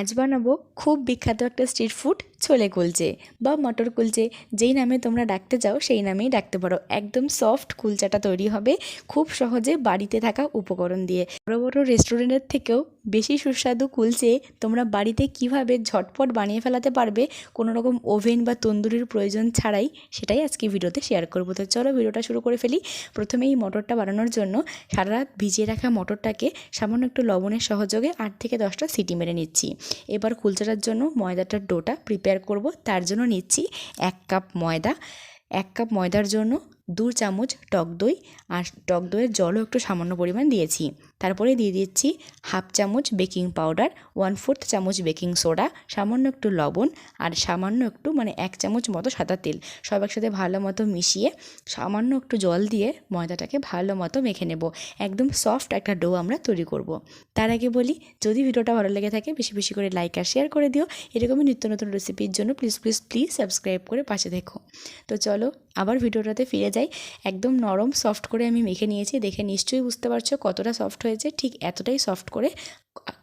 আজ বানাবো খুব বিখ্যাত একটা স্ট্রিট ফুড ছোলে কুলচে বা মটর কুলচে। যেই নামে তোমরা ডাকতে চাও, সেই নামেই ডাকতে পারো। একদম সফট কুলচাটা তৈরি হবে খুব সহজে বাড়িতে থাকা উপকরণ দিয়ে। বড় বড় রেস্টুরেন্টের থেকেও বেশি সুস্বাদু কুলচে তোমরা বাড়িতে কীভাবে ঝটপট বানিয়ে ফেলাতে পারবে কোনো রকম ওভেন বা তন্দুরির প্রয়োজন ছাড়াই সেটাই আজকে ভিডিওতে শেয়ার করব। তো চলো ভিডিওটা শুরু করে ফেলি। প্রথমে এই মটরটা বানানোর জন্য সারা রাত ভিজিয়ে রাখা মটরটাকে সামান্য একটু লবণের সহযোগে আট থেকে দশটা সিটি মেরে নিচ্ছি। এবার কুলচাটার জন্য ময়দাটার ডোটা প্রিপেয়ার করব। তার জন্য নিচ্ছি এক কাপ ময়দা। এক কাপ ময়দার জন্য দু চামচ টক দই আর টক দইয়ের জলও একটু সামান্য পরিমাণ দিয়েছি। তারপরে দিয়ে দিচ্ছি হাফ চামচ বেকিং পাউডার ওয়ান ফোর্থ চামচ বেকিং সোডা, সামান্য একটু লবণ আর সামান্য একটু মানে এক চামচ মতো সাদা তেল। সব একসাথে ভালো মতো মিশিয়ে সামান্য একটু জল দিয়ে ময়দাটাকে ভালো মতো মেখে নেব। একদম সফট একটা ডো আমরা তৈরি করব। তার আগে বলি, যদি ভিডিওটা ভালো লেগে থাকে, বেশি বেশি করে লাইক আর শেয়ার করে দিও। এরকমই নিত্য নতুন রেসিপির জন্য প্লিজ প্লিজ প্লিজ সাবস্ক্রাইব করে পাশে দেখো তো চলো, আবার ভিডিওটাতে ফিরে যাই। একদম নরম সফট করে আমি মেখে নিয়েছি। দেখে নিশ্চয়ই বুঝতে পারছ কতটা সফট হয়েছে। ঠিক এতটাই সফট করে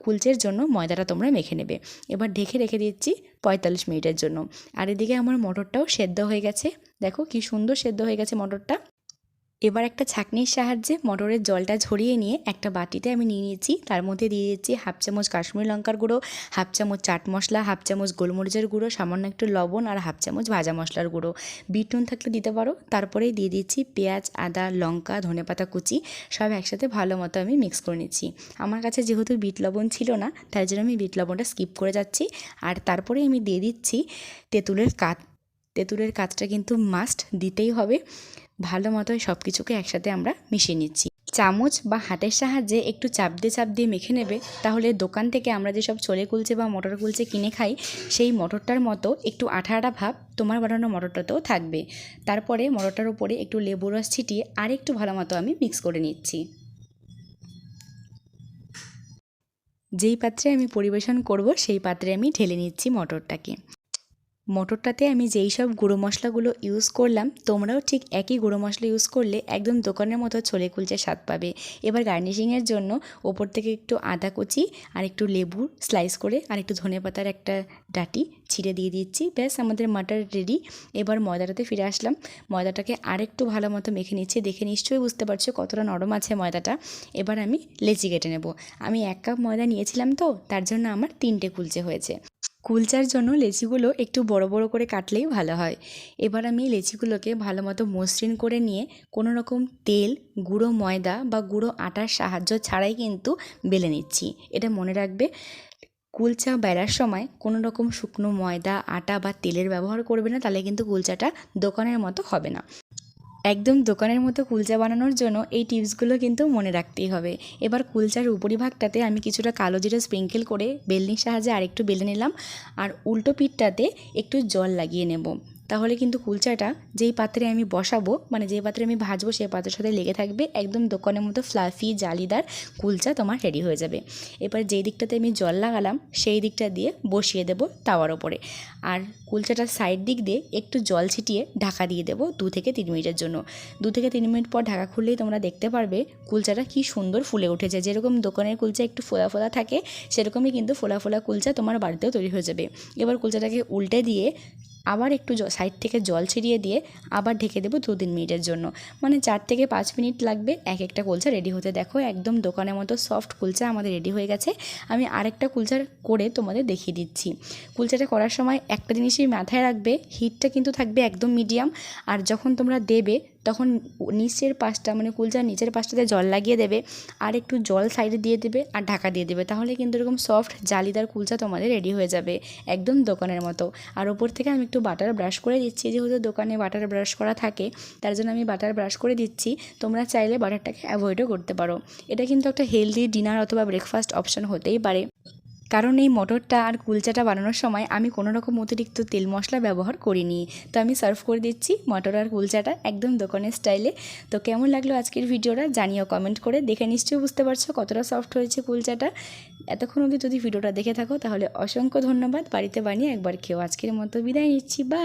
কুলচের জন্য ময়দাটা তোমরা মেখে নেবে। এবার ঢেকে রেখে দিচ্ছি পঁয়তাল্লিশ মিনিটের জন্য। আর এদিকে আমার মটরটাও সেদ্ধ হয়ে গেছে। দেখো কি সুন্দর সেদ্ধ হয়ে গেছে মটরটা। এবার একটা ছাঁকনির সাহায্যে মটরের জলটা ঝরিয়ে নিয়ে একটা বাটিতে আমি নিয়ে নিয়েছি। তার মধ্যে দিয়ে দিচ্ছি হাফ চামচ কাশ্মীরি লঙ্কার গুঁড়ো, হাফ চামচ চাট মশলা, হাফ চামচ গোলমরিচের গুঁড়ো, সামান্য একটু লবণ আর হাফ চামচ ভাজা মশলার গুঁড়ো। বিট নুন থাকলে দিতে পারো। তারপরেই দিয়ে দিচ্ছি পেঁয়াজ, আদা, লঙ্কা, ধনেপাতা কুচি, সব একসাথে ভালো মতো আমি মিক্স করে নিচ্ছি। আমার কাছে যেহেতু বিট লবণ ছিল না, তাই জন্য আমি বিট লবণটা স্কিপ করে যাচ্ছি। আর তারপরে আমি দিয়ে দিচ্ছি তেঁতুলের কাত, তেঁতুলের কাতটা কিন্তু মাস্ট দিতেই হবে। ভালো মতো সব কিছুকে একসাথে আমরা মিশিয়ে নিচ্ছি। চামচ বা হাতের সাহায্যে একটু চাপ দিয়ে চাপ দিয়ে মেখে নেবে, তাহলে দোকান থেকে আমরা যেসব ছোলে কুলচে বা মটর কুলচে কিনে খাই, সেই মটরটার মতো একটু আঠা আঠা ভাব তোমার বানানো মটরটাতেও থাকবে। তারপরে মটরটার উপরে একটু লেবু রস ছিটিয়ে আর একটু ভালো মতো আমি মিক্স করে নিচ্ছি। যেই পাত্রে আমি পরিবেশন করব, সেই পাত্রে আমি ঢেলে নিচ্ছি মটরটাকে। মটরটাতে আমি যেই সব গুঁড়ো মশলাগুলো ইউজ করলাম, তোমরাও ঠিক একই গুঁড়ো মশলা ইউজ করলে একদম দোকানের মতো ছোলে কুলচে স্বাদ পাবে। এবার গার্নিশিংয়ের জন্য ওপর থেকে একটু আদা কুচি আর একটু লেবু স্লাইস করে আর একটু ধনে পাতার একটা ডাটি ছিঁড়ে দিয়ে দিচ্ছি। ব্যাস, আমাদের মাটার রেডি এবার ময়দাটাতে ফিরে আসলাম। ময়দাটাকে আরেকটু ভালো মতো মেখে নিচ্ছি। দেখে নিশ্চয়ই বুঝতে পারছ কতটা নরম আছে ময়দাটা। এবার আমি লেচি কেটে নেব। আমি এক কাপ ময়দা নিয়েছিলাম তো, তার জন্য আমার তিনটে কুলচে হয়েছে। কুলচার জন্য লেচিগুলো একটু বড় বড় করে কাটলেই ভালো হয়। এবার আমি লেচিগুলোকে ভালো মতো মসৃণ করে নিয়ে কোনো রকম তেল, গুঁড়ো ময়দা বা গুঁড়ো আটার সাহায্য ছাড়াই কিন্তু বেলে নিচ্ছি। এটা মনে রাখবে, কুলচা বেলার সময় কোনো রকম শুকনো ময়দা, আটা বা তেলের ব্যবহার করবে না, তাহলে কিন্তু কুলচাটা দোকানের মতো হবে না। একদম দোকানের মতো কুলচা বানানোর জন্য এই টিপসগুলো কিন্তু মনে রাখতেই হবে। এবার কুলচার উপরিভাগটাতে আমি কিছুটা কালো জিরা স্প্রিঙ্কেল করে বেলনির সাহায্যে আরেকটু বেলে নিলাম। আর উল্টো পিঠটাতে একটু জল লাগিয়ে নেব। তাহলে কিন্তু কুলচাটা যেই পাত্রে আমি বসাবো মানে যেই পাত্রে আমি ভাজবো, সেই পাত্রের সাথে লেগে থাকবে একদম দোকানের মতো ফ্লাফি জালিদার কুলচা তোমার রেডি হয়ে যাবে। এবার যেই দিকটাতে আমি জল লাগালাম, সেই দিকটা দিয়ে বসিয়ে দেবো তাওয়ার ওপরে। আর কুলচাটার সাইড দিক দিয়ে একটু জল ছিটিয়ে ঢাকা দিয়ে দেবো দু থেকে তিন মিনিটের জন্য। দু থেকে তিন মিনিট পর ঢাকা খুললেই তোমরা দেখতে পারবে কুলচাটা কি সুন্দর ফুলে উঠেছে। যেরকম দোকানের কুলচা একটু ফোলা ফোলা থাকে, সেরকমই কিন্তু ফোলা ফোলা কুলচা তোমার বাড়িতেও তৈরি হয়ে যাবে। এবার কুলচাটাকে উল্টে দিয়ে আবার একটু সাইড থেকে জল ছিটিয়ে দিয়ে আবার ঢেকে দেবো দু তিন মিনিটের জন্য। মানে চার থেকে পাঁচ মিনিট লাগবে এক একটা কুলচা রেডি হতে। দেখো, একদম দোকানের মতো সফট কুলচা আমাদের রেডি হয়ে গেছে। আমি আরেকটা কুলচার করে তোমাদের দেখিয়ে দিচ্ছি। কুলচাটা করার সময় একটা জিনিসই মাথায় রাখবে হিটটা কিন্তু থাকবে একদম মিডিয়াম আর যখন তোমরা দেবে তখন নিচের পাশটা মানে কুলচার নিচের পাশটাতে জল লাগিয়ে দেবে আর একটু জল সাইডে দিয়ে দেবে আর ঢাকা দিয়ে দেবে। তাহলে কিন্তু এরকম সফট জালিদার কুলচা তোমাদের রেডি হয়ে যাবে একদম দোকানের মতো। আর ওপর থেকে আমি একটু বাটার ব্রাশ করে দিচ্ছি। যেহেতু দোকানে বাটার ব্রাশ করা থাকে, তার জন্য আমি বাটার ব্রাশ করে দিচ্ছি। তোমরা চাইলে বাটারটাকে অ্যাভয়েডও করতে পারো। এটা কিন্তু একটা হেলদি ডিনার অথবা ব্রেকফাস্ট অপশন হতেই পারে। কারণ এই মটরটা আর কুলচাটা বানানোর সময় আমি কোনো রকম অতিরিক্ত তেল মশলা ব্যবহার করিনি। তো আমি সার্ভ করে দিচ্ছি মটর আর কুলচাটা একদম দোকানের স্টাইলে। তো কেমন লাগল আজকের ভিডিওটা জানিও কমেন্ট করে। দেখে নিশ্চয়ই বুঝতে পারছ কতটা সফট হয়েছে কুলচাটা। এতক্ষণ অবধি যদি ভিডিওটা দেখে থাকো তাহলে অসংখ্য ধন্যবাদ। বাড়িতে বানিয়ে একবার খেয়েও আজকের মতো বিদায় নিচ্ছি। বা